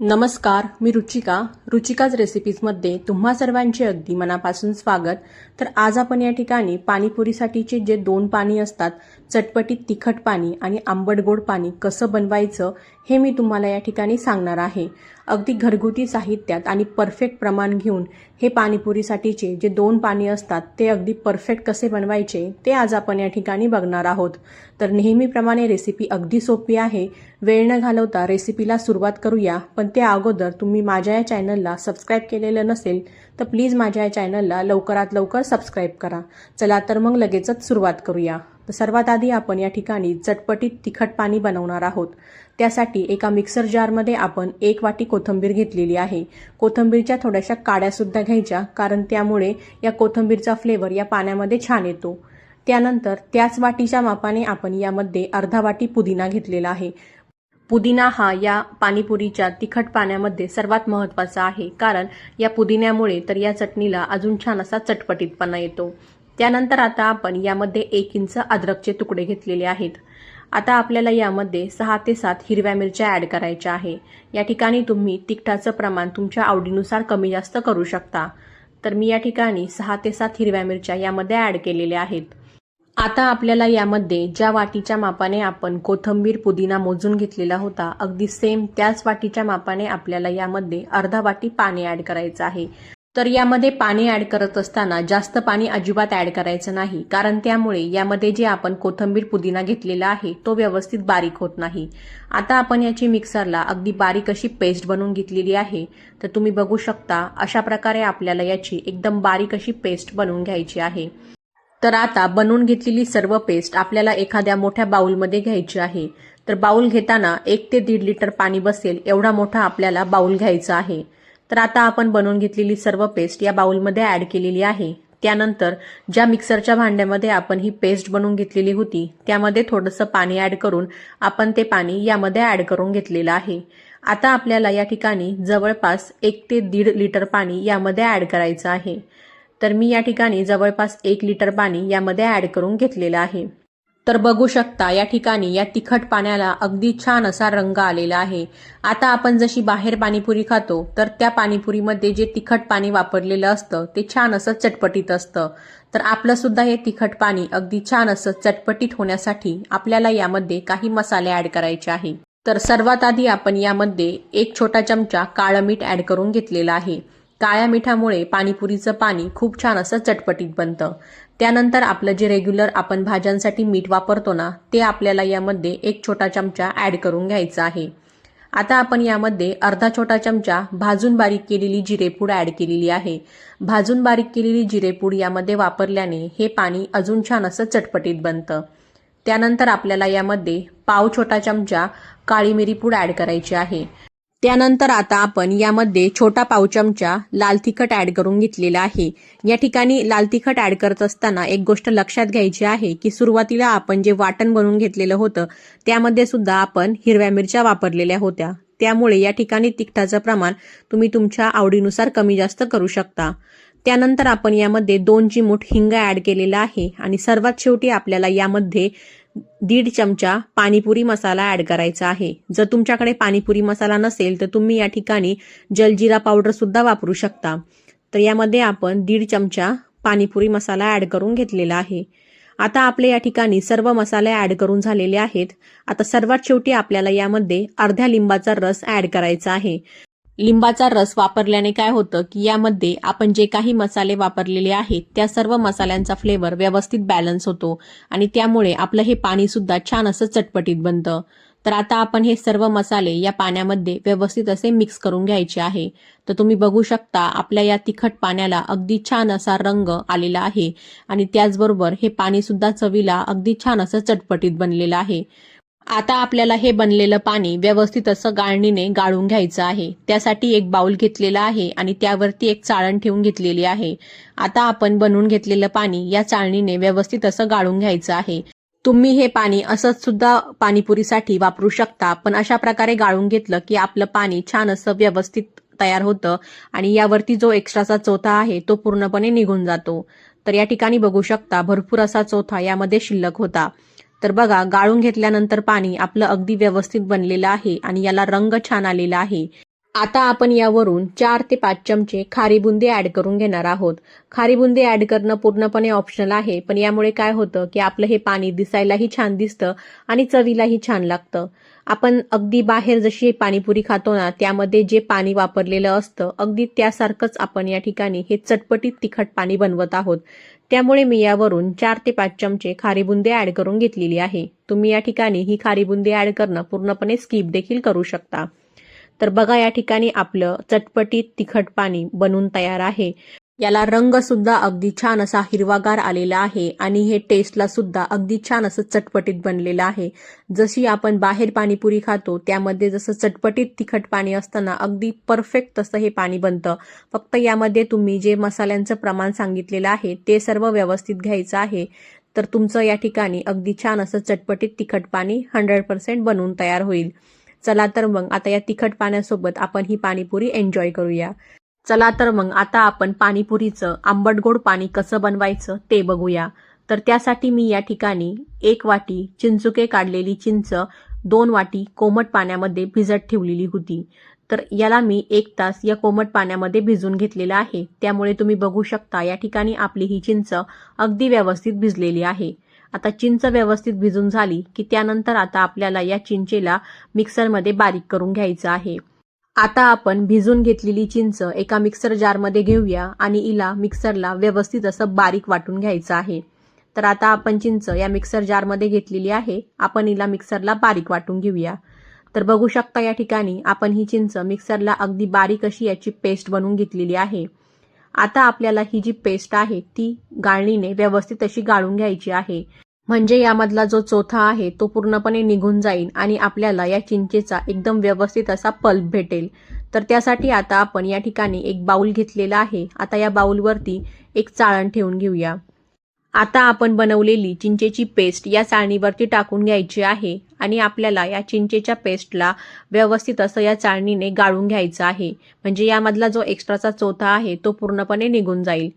नमस्कार मी रुचिका. रुचिकाज रेसिपीजमध्ये तुम्हा सर्वांचे अगदी मनापासून स्वागत. तर आज आपण या ठिकाणी पाणीपुरीसाठीचे जे दोन पाणी असतात चटपटीत तिखट पाणी आणि आंबट गोड पाणी कसं बनवायचं हे मी तुम्हाला या ठिकाणी सांगणार आहे. अगदी घरगुती साहित्यात आणि परफेक्ट प्रमाण घेऊन हे पाणीपुरीसाठीचे जे दोन पाणी असतात ते अगदी परफेक्ट कसे बनवायचे ते आज आपण या ठिकाणी बघणार आहोत. तर नेहमीप्रमाणे रेसिपी अगदी सोपी आहे. वेळ न घालवता रेसिपीला सुरुवात करूया. पण त्या अगोदर तुम्ही माझ्या या चॅनलला सबस्क्राईब केलेलं नसेल तर प्लीज माझ्या या चॅनलला लवकरात लवकर सबस्क्राईब करा. चला तर मग लगेचच सुरुवात करूया. तर सर्वात आधी आपण या ठिकाणी चटपटीत तिखट पाणी बनवणार आहोत. त्यासाठी एका मिक्सर जारमध्ये आपण एक वाटी कोथिंबीर घेतलेली आहे. कोथिंबीरच्या थोड्याशा काड्यासुद्धा घ्यायच्या कारण त्यामुळे या कोथिंबीरचा फ्लेवर या पाण्यामध्ये छान येतो. त्यानंतर त्याच वाटीच्या मापाने आपण यामध्ये अर्धा वाटी पुदिना घेतलेला आहे. पुदिना हा या पाणीपुरीच्या तिखट पाण्यामध्ये सर्वात महत्त्वाचा आहे कारण या पुदिन्यामुळे तर या चटणीला अजून छान असा चटपटीतपणा येतो. त्यानंतर आता आपण यामध्ये एक इंच अद्रकचे तुकडे घेतलेले आहेत. आता आपल्याला यामध्ये सहा ते सात हिरव्या मिरच्या ॲड करायच्या आहे. या ठिकाणी तुम्ही तिखटाचं प्रमाण तुमच्या आवडीनुसार कमी जास्त करू शकता. तर मी या ठिकाणी सहा ते सात हिरव्या मिरच्या यामध्ये ॲड केलेल्या आहेत. आता आपल्याला यामध्ये ज्या वाटीच्या मापाने आपण कोथंबीर पुदिना मोजून घेतलेला होता अगदी सेम त्याच वाटीच्या मापाने आपल्याला यामध्ये अर्धा वाटी पाणी ॲड करायचं आहे. तर यामध्ये पाणी ॲड करत असताना जास्त पाणी अजिबात ॲड करायचं नाही कारण त्यामुळे यामध्ये जे आपण कोथंबीर पुदिना घेतलेला आहे तो व्यवस्थित बारीक होत नाही. आता आपण याची मिक्सरला अगदी बारीक अशी पेस्ट बनवून घेतलेली आहे तर तुम्ही बघू शकता अशा प्रकारे आपल्याला याची एकदम बारीक अशी पेस्ट बनवून घ्यायची आहे. तर आता बनवून घेतलेली सर्व पेस्ट आपल्याला एखाद्या मोठ्या बाउलमध्ये घ्यायची आहे. तर बाउल घेताना एक ते दीड लिटर पाणी बसेल एवढा मोठा आपल्याला बाउल घ्यायचा आहे. तर आता आपण बनवून घेतलेली सर्व पेस्ट या बाउलमध्ये ॲड केलेली आहे. त्यानंतर ज्या मिक्सरच्या भांड्यामध्ये आपण ही पेस्ट बनवून घेतलेली होती त्यामध्ये थोडंसं पाणी ॲड करून आपण ते पाणी यामध्ये ॲड करून घेतलेलं आहे. आता आपल्याला या ठिकाणी जवळपास एक ते दीड लिटर पाणी यामध्ये ॲड करायचं आहे. तर मी या ठिकाणी जवळपास एक लिटर पाणी यामध्ये ॲड करून घेतलेलं आहे. तर बघू शकता या ठिकाणी या तिखट पाण्याला अगदी छान असा रंग आलेला आहे. आता आपण जशी बाहेर पाणीपुरी खातो तर त्या पाणीपुरीमध्ये जे तिखट पाणी वापरलेलं असतं ते छान असं चटपटीत असतं. तर आपलं सुद्धा हे तिखट पाणी अगदी छान असं चटपटीत होण्यासाठी आपल्याला यामध्ये काही मसाले ॲड करायचे आहे. तर सर्वात आधी आपण यामध्ये एक छोटा चमचा काळं मीठ ॲड करून घेतलेला आहे. काळ्या मिठामुळे पाणीपुरीचं पाणी खूप छान असं चटपटीत बनतं. त्यानंतर आपलं जे रेग्युलर आपण भाज्यांसाठी मीठ वापरतो ना ते आपल्याला यामध्ये एक छोटा चमचा ॲड करून घ्यायचा आहे. आता आपण यामध्ये अर्धा छोटा चमचा भाजून बारीक केलेली जिरेपूड ॲड केलेली आहे. भाजून बारीक केलेली जिरेपूड यामध्ये वापरल्याने हे पाणी अजून छान असं चटपटीत बनतं. त्यानंतर आपल्याला यामध्ये पाव छोटा चमचा काळी मिरी पूड ॲड करायची आहे. त्यानंतर आता आपण यामध्ये छोटा पाव चमचा लाल तिखट ॲड करून घेतलेला आहे. या ठिकाणी लाल तिखट ॲड करत असताना एक गोष्ट लक्षात घ्यायची आहे की सुरुवातीला आपण जे वाटण बनवून घेतलेलं होतं त्यामध्ये सुद्धा आपण हिरव्या मिरच्या वापरलेल्या होत्या. त्यामुळे या ठिकाणी तिखटाचं प्रमाण तुम्ही तुमच्या आवडीनुसार कमी जास्त करू शकता. त्यानंतर आपण यामध्ये दोन चिमूट हिंग ॲड केलेला आहे आणि सर्वात शेवटी आपल्याला यामध्ये दीड चमचा पाणीपुरी मसाला ॲड करायचा आहे. जर तुमच्याकडे पाणीपुरी मसाला नसेल तर तुम्ही या ठिकाणी जलजिरा पावडर सुद्धा वापरू शकता. तर यामध्ये आपण दीड चमचा पाणीपुरी मसाला ॲड करून घेतलेला आहे. आता आपले या ठिकाणी सर्व मसाले ॲड करून झालेले आहेत. आता सर्वात शेवटी आपल्याला यामध्ये अर्ध्या लिंबाचा रस ॲड करायचा आहे. लिंबाचा रस वापरल्याने काय होतं की यामध्ये आपण जे काही मसाले वापरलेले आहेत त्या सर्व मसाल्यांचा फ्लेवर व्यवस्थित बॅलन्स होतो आणि त्यामुळे आपलं हे पाणी सुद्धा छान असं चटपटीत बनतं. तर आता आपण हे सर्व मसाले या पाण्यामध्ये व्यवस्थित असे मिक्स करून घ्यायचे आहे. तर तुम्ही बघू शकता आपल्या या तिखट पाण्याला अगदी छान असा रंग आलेला आहे आणि त्याचबरोबर हे पाणी सुद्धा चवीला अगदी छान असं चटपटीत बनलेलं आहे. आता आपल्याला हे बनलेलं पाणी व्यवस्थित असं गाळणीने गाळून घ्यायचं आहे. त्यासाठी एक बाउल घेतलेला आहे आणि त्यावरती एक चाळण ठेवून घेतलेली आहे. आता आपण बनवून घेतलेलं पाणी या चाळणीने व्यवस्थित असं गाळून घ्यायचं आहे. तुम्ही हे पाणी असंच सुद्धा पाणीपुरीसाठी वापरू शकता पण अशा प्रकारे गाळून घेतलं की आपलं पाणी छान असं व्यवस्थित तयार होतं आणि यावरती जो एक्स्ट्राचा चोथा आहे तो पूर्णपणे निघून जातो. तर या ठिकाणी बघू शकता भरपूर असा चोथा यामध्ये शिल्लक होता. तर बघा गाळून घेतल्यानंतर पाणी आपलं अगदी व्यवस्थित बनलेलं आहे आणि याला रंग छान आलेला आहे. आता आपण यावरून चार ते पाच चमचे खारी बुंदी ऍड करून घेणार आहोत. खारी बुंदी ऍड करणं पूर्णपणे ऑप्शनल आहे पण यामुळे काय होतं की आपलं हे पाणी दिसायलाही छान दिसतं आणि चवीलाही छान लागतं. आपण अगदी बाहेर जशी पाणीपुरी खातो ना त्यामध्ये जे पाणी वापरलेलं असतं अगदी त्यासारखंच आपण या ठिकाणी हे चटपटीत तिखट पाणी बनवत आहोत. त्यामुळे मी यावरून चार ते पाच चमचे खारी बुंदी ऍड करून घेतलेली आहे. तुम्ही या ठिकाणी ही खारी बुंदी ऍड करणं पूर्णपणे स्किप देखील करू शकता. तर बघा या ठिकाणी आपलं चटपटीत तिखट पाणी बनून तयार आहे. याला रंग सुद्धा अगदी छान असा हिरवागार आलेला आहे आणि हे टेस्टला सुद्धा अगदी छान असं चटपटीत बनलेलं आहे. जशी आपण बाहेर पाणीपुरी खातो त्यामध्ये जसं चटपटीत तिखट पाणी असताना अगदी परफेक्ट तसं हे पाणी बनतं. फक्त यामध्ये तुम्ही जे मसाल्यांचं प्रमाण सांगितलेलं आहे ते सर्व व्यवस्थित घ्यायचं आहे. तर तुमचं या ठिकाणी अगदी छान असं चटपटीत तिखट पाणी हंड्रेड पर्सेंट बनवून तयार होईल. चला तर मग आता या तिखट पाण्यासोबत आपण ही पाणीपुरी एन्जॉय करूया. चला तर मग आता आपण पाणीपुरीचं आंबट गोड पाणी कसं बनवायचं ते बघूया. तर त्यासाठी मी या ठिकाणी एक वाटी चिंचुके काढलेली चिंच दोन वाटी कोमट पाण्यामध्ये भिजत ठेवलेली होती. तर याला मी एक तास या कोमट पाण्यामध्ये भिजून घेतलेलं आहे. त्यामुळे तुम्ही बघू शकता या ठिकाणी आपली ही चिंच अगदी व्यवस्थित भिजलेली आहे. आता चिंच व्यवस्थित भिजून झाली की त्यानंतर आता आपल्याला या चिंचेला मिक्सरमध्ये बारीक करून घ्यायचं आहे. आता आपण भिजून घेतलेली चिंच एका मिक्सर जारमध्ये घेऊया आणि हिला मिक्सरला व्यवस्थित असं बारीक वाटून घ्यायचं आहे. तर आता आपण चिंच या मिक्सर जारमध्ये घेतलेली आहे. आपण हिला मिक्सरला बारीक वाटून घेऊया. तर बघू शकता या ठिकाणी आपण ही चिंच मिक्सरला अगदी बारीक अशी याची पेस्ट बनवून घेतलेली आहे. आता आपल्याला ही जी पेस्ट आहे ती गाळणीने व्यवस्थित अशी गाळून घ्यायची आहे. म्हणजे यामधला जो चोथा आहे तो पूर्णपणे निघून जाईल आणि आपल्याला या चिंचेचा एकदम व्यवस्थित असा पल्प भेटेल. तर त्यासाठी आता आपण या ठिकाणी एक बाऊल घेतलेला आहे. आता या बाऊलवरती एक चाळण ठेवून घेऊया. आता आपण बनवलेली चिंचेची पेस्ट या चाळणीवरती टाकून घ्यायची आहे आणि आपल्याला या चिंचेच्या पेस्टला व्यवस्थित असं या चाळणीने गाळून घ्यायचं आहे. म्हणजे यामधला जो एक्स्ट्राचा चोथा आहे तो पूर्णपणे निघून जाईल.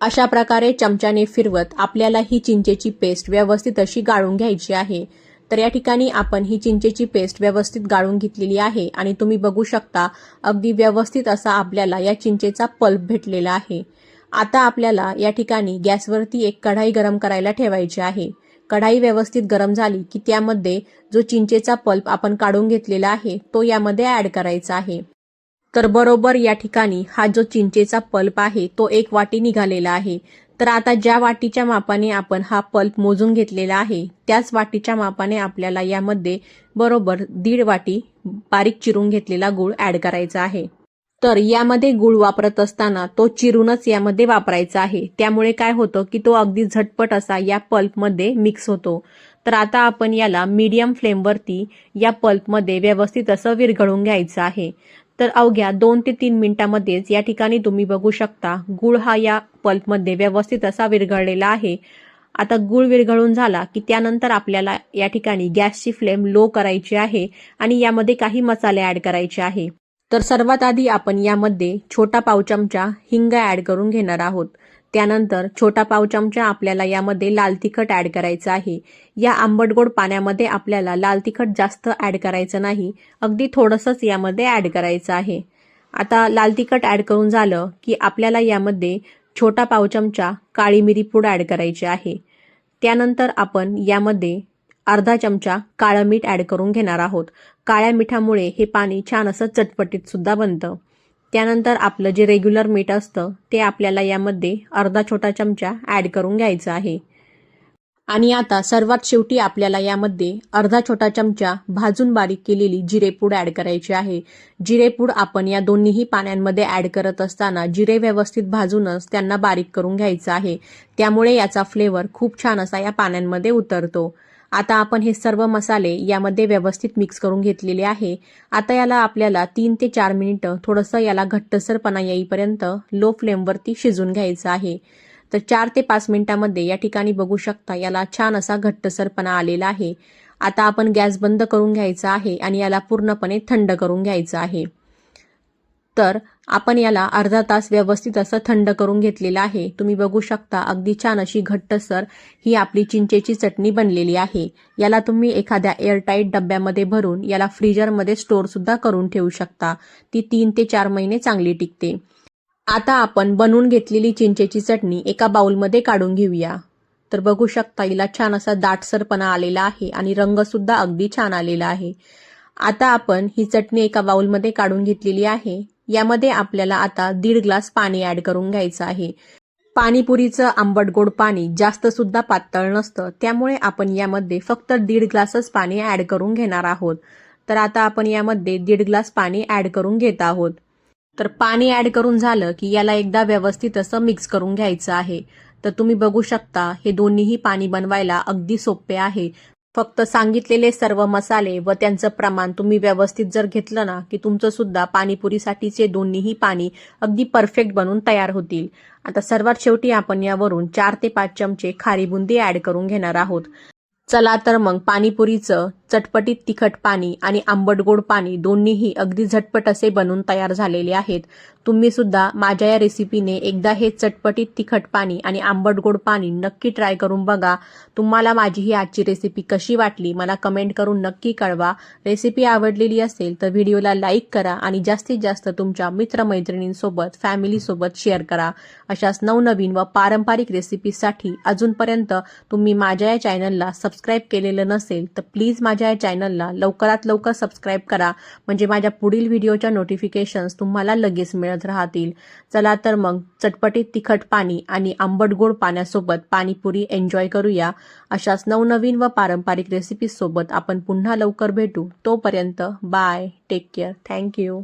अशा प्रकारे चमच्याने फिरवत आपल्याला ही चिंचेची पेस्ट व्यवस्थित अशी गाळून घ्यायची आहे. तर या ठिकाणी आपण ही चिंचेची पेस्ट व्यवस्थित गाळून घेतलेली आहे आणि तुम्ही बघू शकता अगदी व्यवस्थित असा आपल्याला या चिंचेचा पल्प भेटलेला आहे. आता आपल्याला या ठिकाणी गॅसवरती एक कढाई गरम करायला ठेवायची आहे. कढाई व्यवस्थित गरम झाली की त्यामध्ये जो चिंचेचा पल्प आपण काढून घेतलेला आहे तो यामध्ये ॲड करायचा आहे. तर बरोबर या ठिकाणी हा जो चिंचेचा पल्प आहे तो एक वाटी निघालेला आहे. तर आता ज्या वाटीच्या मापाने आपण हा पल्प मोजून घेतलेला आहे त्याच वाटीच्या मापाने आपल्याला यामध्ये बरोबर दीड वाटी बारीक चिरून घेतलेला गूळ ऍड करायचा आहे. तर यामध्ये गूळ वापरत असताना तो चिरूनच यामध्ये वापरायचा आहे. त्यामुळे काय होतं की तो अगदी झटपट असा या पल्पमध्ये मिक्स होतो. तर आता आपण याला मीडियम फ्लेमवरती या पल्पमध्ये व्यवस्थित असं विरघळून घ्यायचं आहे. तर अवघ्या दोन ते तीन मिनिटांमध्येच या ठिकाणी तुम्ही बघू शकता गुळ हा या पल्पमध्ये व्यवस्थित असा विरघळलेला आहे. आता गुळ विरघळून झाला की त्यानंतर आपल्याला या ठिकाणी गॅसची फ्लेम लो करायची आहे आणि यामध्ये काही मसाले ऍड करायचे आहे. तर सर्वात आधी आपण यामध्ये छोटा पाव चमचा हिंग ऍड करून घेणार आहोत. त्यानंतर छोटा पाव चमचा आपल्याला यामध्ये लाल तिखट ॲड करायचं आहे. या आंबट गोड पाण्यामध्ये आपल्याला लाल तिखट जास्त ॲड करायचं नाही. अगदी थोडंसंच यामध्ये ॲड करायचं आहे. आता लाल तिखट ॲड करून झालं की आपल्याला यामध्ये छोटा पाव चमचा काळी मिरी पूड ॲड करायची आहे. त्यानंतर आपण यामध्ये अर्धा चमचा काळं मीठ ॲड करून घेणार आहोत. काळ्या मिठामुळे हे पाणी छान असं चटपटीत सुद्धा बनतं. त्यानंतर आपलं जे रेग्युलर मीठ असतं ते आपल्याला यामध्ये अर्धा छोटा चमचा ॲड करून घ्यायचं आहे. आणि आता सर्वात शेवटी आपल्याला यामध्ये अर्धा छोटा चमचा भाजून बारीक केलेली जिरेपूड ॲड करायची आहे. जिरेपूड आपण या दोन्हीही पाण्यांमध्ये ॲड करत असताना जिरे व्यवस्थित भाजूनच त्यांना बारीक करून घ्यायचं आहे. त्यामुळे याचा फ्लेवर खूप छान असा या पाण्यांमध्ये उतरतो. आता आपण हे सर्व मसाले यामध्ये व्यवस्थित मिक्स करून घेतलेले आहे. आता याला आपल्याला तीन ते चार मिनिटं थोडंसं याला घट्टसरपणा येईपर्यंत लो फ्लेमवरती शिजून घ्यायचं आहे. तर चार ते पाच मिनिटांमध्ये या ठिकाणी बघू शकता याला छान असा घट्टसरपणा आलेला आहे. आता आपण गॅस बंद करून घ्यायचा आहे आणि याला पूर्णपणे थंड करून घ्यायचं आहे. तर आपण याला अर्धा तास व्यवस्थित असं थंड करून घेतलेलं आहे. तुम्ही बघू शकता अगदी छान अशी घट्टसर ही आपली चिंचेची चटणी बनलेली आहे. याला तुम्ही एखाद्या एअरटाईट डब्यामध्ये भरून याला फ्रीजरमध्ये स्टोअरसुद्धा करून ठेवू शकता. ती तीन ते चार महिने चांगली टिकते. आता आपण बनवून घेतलेली चिंचेची चटणी एका बाउलमध्ये काढून घेऊया. तर बघू शकता हिला छान असा दाटसरपणा आलेला आहे आणि रंगसुद्धा अगदी छान आलेला आहे. आता आपण ही चटणी एका बाउलमध्ये काढून घेतलेली आहे. यामध्ये आपल्याला आता दीड ग्लास पाणी ऍड करून घ्यायचं आहे. पाणीपुरीचं आंबट गोड पाणी जास्त सुद्धा पातळ नसतं. त्यामुळे आपण यामध्ये फक्त दीड ग्लासच पाणी ऍड करून घेणार आहोत. तर आता आपण यामध्ये दीड ग्लास पाणी ऍड करून घेत आहोत. तर पाणी ऍड करून झालं की याला एकदा व्यवस्थित असं मिक्स करून घ्यायचं आहे. तर तुम्ही बघू शकता हे दोन्हीही पाणी बनवायला अगदी सोपे आहे. फक्त सांगितलेले सर्व मसाले व त्यांचं प्रमाण तुम्ही व्यवस्थित जर घेतलं ना की तुमचं सुद्धा पाणीपुरीसाठीचे दोन्हीही पाणी अगदी परफेक्ट बनून तयार होतील. आता सर्वात शेवटी आपण यावरून चार ते पाच चमचे खारी बुंदी ऍड करून घेणार आहोत. चला तर मग पाणीपुरीचं चटपटीत तिखट पाणी आणि आंबट गोड पाणी दोन्हीही अगदी झटपट असे बनून तयार झालेले आहेत. तुम्ही सुद्धा माझ्या या रेसिपीने एकदा हे चटपटीत तिखट पाणी आणि आंबट गोड पाणी नक्की ट्राय करून बघा. तुम्हाला माझी ही आजची रेसिपी कशी वाटली मला कमेंट करून नक्की कळवा. रेसिपी आवडलेली असेल तर व्हिडिओला लाईक करा आणि जास्तीत जास्त तुमच्या मित्रमैत्रिणींसोबत फॅमिलीसोबत शेअर करा. अशाच नवनवीन व पारंपरिक रेसिपीसाठी अजूनपर्यंत तुम्ही माझ्या या चॅनलला सबस्क्राईब केलेलं नसेल तर प्लीज माझ्या या चॅनलला लवकरात लवकर सबस्क्राईब करा. म्हणजे माझ्या पुढील व्हिडिओच्या नोटिफिकेशन्स तुम्हाला लगेच मिळत राहतील. चला तर मग चटपटीत तिखट पाणी आणि आंबट गोड पाण्यासोबत पाणीपुरी एन्जॉय करूया. अशाच नवनवीन व पारंपरिक रेसिपीसोबत आपण पुन्हा लवकर भेटू. तोपर्यंत बाय टेक केअर थँक्यू